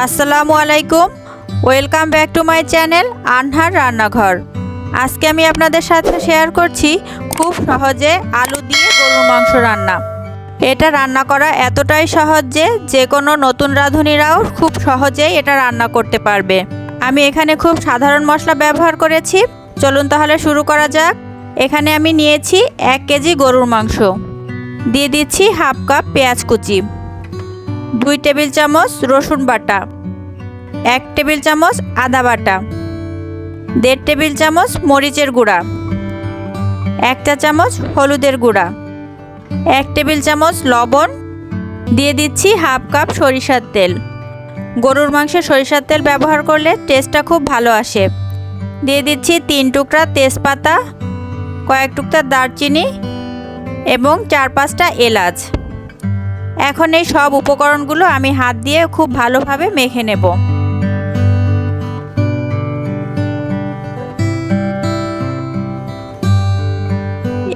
আসসালামু আলাইকুম। Welcome back to my channel Anhar রান্নাঘর। আজকে আমি আপনাদের সাথে শেয়ার করছি খুব সহজে আলু দিয়ে গরুর মাংস রান্না। এটা রান্না করা এতটাই সহজ যে যে কোনো নতুন রাঁধুনিরাও খুব সহজেই এটা রান্না করতে পারবে। আমি এখানে খুব সাধারণ মশলা ব্যবহার করেছি। চলুন তাহলে শুরু করা যাক। এখানে আমি নিয়েছি এক কেজি গরুর মাংস। দিয়ে দিচ্ছি হাফ কাপ পেঁয়াজ কুচি। দুই টেবিল চামচ রসুন বাটা, এক টেবিল চামচ আদা বাটা, দেড় টেবিল চামচ মরিচের গুঁড়া, এক চা চামচ হলুদের গুঁড়া, এক টেবিল চামচ লবণ, দিয়ে দিচ্ছি হাফ কাপ সরিষার তেল। গরুর মাংসে সরিষার তেল ব্যবহার করলে টেস্টটা খুব ভালো আসে। দিয়ে দিচ্ছি তিন টুকরা তেজপাতা, কয়েক টুকরা দারচিনি এবং চার পাঁচটা এলাচ। এখন এই সব উপকরণগুলো আমি হাত দিয়ে খুব ভালোভাবে মেখে নেব।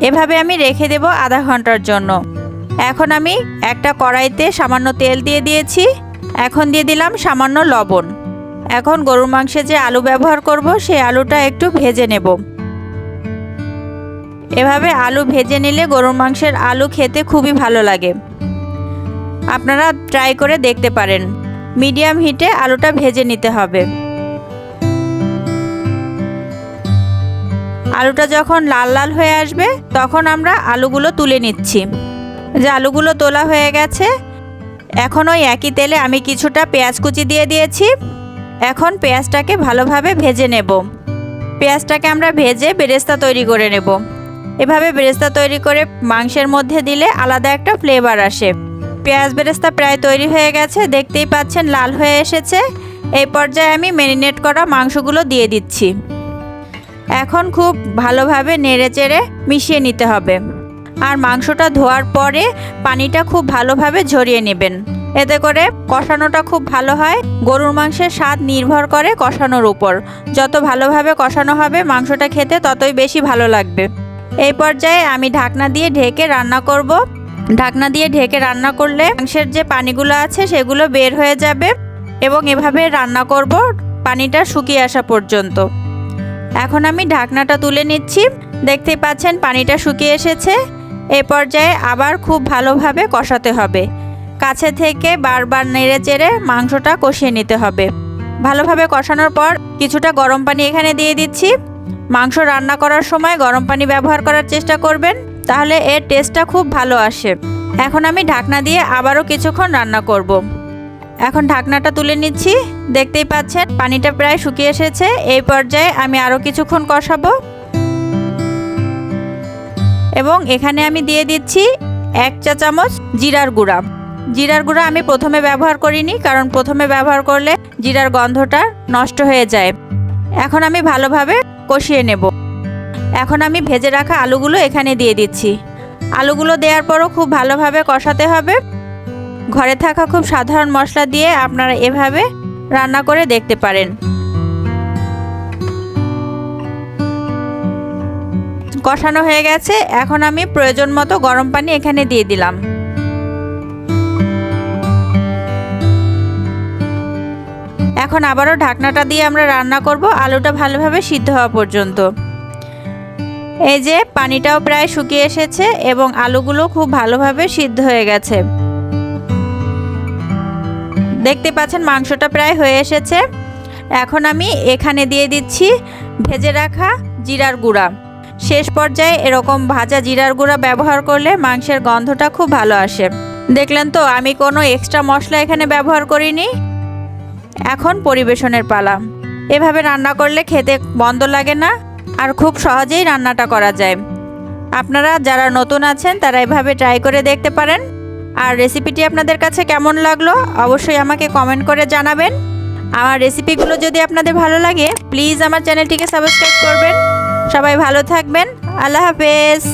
এভাবে আমি রেখে দেব আধা ঘণ্টার জন্য। এখন আমি একটা কড়াইতে সামান্য তেল দিয়ে দিয়েছি। এখন দিয়ে দিলাম সামান্য লবণ। এখন গরুর মাংসে যে আলু ব্যবহার করব, সেই আলুটা একটু ভেজে নেব। এভাবে আলু ভেজে নিলে গরুর মাংসের আলু খেতে খুবই ভালো লাগে। আপনারা ট্রাই করে দেখতে পারেন। মিডিয়াম হিটে আলুটা ভেজে নিতে হবে। আলুটা যখন লাল লাল হয়ে আসবে, তখন আমরা আলুগুলো তুলে নিচ্ছি। যে আলুগুলো তোলা হয়ে গেছে, এখন ওই একই তেলে আমি কিছুটা পেঁয়াজ কুচি দিয়ে দিয়েছি। এখন পেঁয়াজটাকে ভালোভাবে ভেজে নেব। পেঁয়াজটাকে আমরা ভেজে বেরেস্তা তৈরি করে নেব। এভাবে বেরেস্তা তৈরি করে মাংসের মধ্যে দিলে আলাদা একটা ফ্লেভার আসে। পেঁয়াজ বেরেস্তা প্রায় তৈরি হয়ে গেছে, দেখতেই পাচ্ছেন লাল হয়ে এসেছে। এই পর্যায়ে আমি ম্যারিনেট করা মাংসগুলো দিয়ে দিচ্ছি। এখন খুব ভালোভাবে নেড়ে চেড়ে মিশিয়ে নিতে হবে। আর মাংসটা ধোয়ার পরে পানিটা খুব ভালোভাবে ঝরিয়ে নেবেন। এতে করে কষানোটা খুব ভালো হয়। গরুর মাংসের স্বাদ নির্ভর করে কষানোর উপর। যত ভালোভাবে কষানো হবে মাংসটা খেতে ততই বেশি ভালো লাগবে। এই পর্যায়ে আমি ঢাকনা দিয়ে ঢেকে রান্না করব। ঢাকনা দিয়ে ঢেকে রান্না করলে মাংসের যে পানিগুলো আছে সেগুলো বের হয়ে যাবে এবং এভাবে রান্না করব পানিটা শুকিয়ে আসা পর্যন্ত। এখন আমি ঢাকনাটা তুলে নিচ্ছি। দেখতেই পাচ্ছেন পানিটা শুকিয়ে এসেছে। এ পর্যায়ে আবার খুব ভালোভাবে কষাতে হবে। কাছে থেকে বারবার নেড়ে চেড়ে মাংসটা কষিয়ে নিতে হবে। ভালোভাবে কষানোর পর কিছুটা গরম পানি এখানে দিয়ে দিচ্ছি। মাংস রান্না করার সময় গরম পানি ব্যবহার করার চেষ্টা করবেন। তাহলে এর টেস্টটা খুব ভালো আসে। এখন আমি ঢাকনা দিয়ে আবারও কিছুক্ষণ রান্না করব। এখন ঢাকনাটা তুলে নিচ্ছি। দেখতেই পাচ্ছেন, পানিটা প্রায় শুকিয়ে এসেছে। এই পর্যায়ে আমি আরও কিছুক্ষণ কষাবো। এবং এখানে আমি দিয়ে দিচ্ছি এক চা চামচ জিরার গুঁড়া। জিরার গুঁড়া আমি প্রথমে ব্যবহার করিনি, কারণ প্রথমে ব্যবহার করলে জিরার গন্ধটা নষ্ট হয়ে যায়। এখন আমি ভালোভাবে কষিয়ে নেব। এখন আমি ভেজে রাখা আলুগুলো এখানে দিয়ে দিচ্ছি। আলুগুলো দেওয়ার পরও খুব ভালোভাবে কষাতে হবে। ঘরে থাকা খুব সাধারণ মশলা দিয়ে আপনারা এভাবে রান্না করে দেখতে পারেন। কষানো হয়ে গেছে। এখন আমি প্রয়োজন মতো গরম পানি এখানে দিয়ে দিলাম। এখন আবারও ঢাকনাটা দিয়ে আমরা রান্না করব। আলুটা ভালোভাবে সিদ্ধ হওয়া পর্যন্ত। এই যে পানিটাও প্রায় শুকিয়ে এসেছে এবং আলুগুলো খুব ভালোভাবে সিদ্ধ হয়ে গেছে। দেখতে পাচ্ছেন মাংসটা প্রায় হয়ে এসেছে। এখন আমি এখানে দিয়ে দিচ্ছি ভেজে রাখা জিরার গুঁড়া। শেষ পর্যায়ে এরকম ভাজা জিরার গুঁড়া ব্যবহার করলে মাংসের গন্ধটা খুব ভালো আসে। দেখলেন তো, আমি কোনো এক্সট্রা মশলা এখানে ব্যবহার করিনি। এখন পরিবেশনের পালা। এভাবে রান্না করলে খেতে বন্ধ লাগে না। আর খুব সহজেই রান্নাটা করা যায়। আপনারা যারা নতুন আছেন, তারা এভাবে ট্রাই করে দেখতে পারেন। আর রেসিপিটি আপনাদের কাছে কেমন লাগল, অবশ্যই আমাকে কমেন্ট করে জানাবেন। আমার রেসিপিগুলো যদি আপনাদের ভালো লাগে, প্লিজ আমার চ্যানেলটিকে সাবস্ক্রাইব করবেন। সবাই ভালো থাকবেন। আল্লাহ হাফেজ।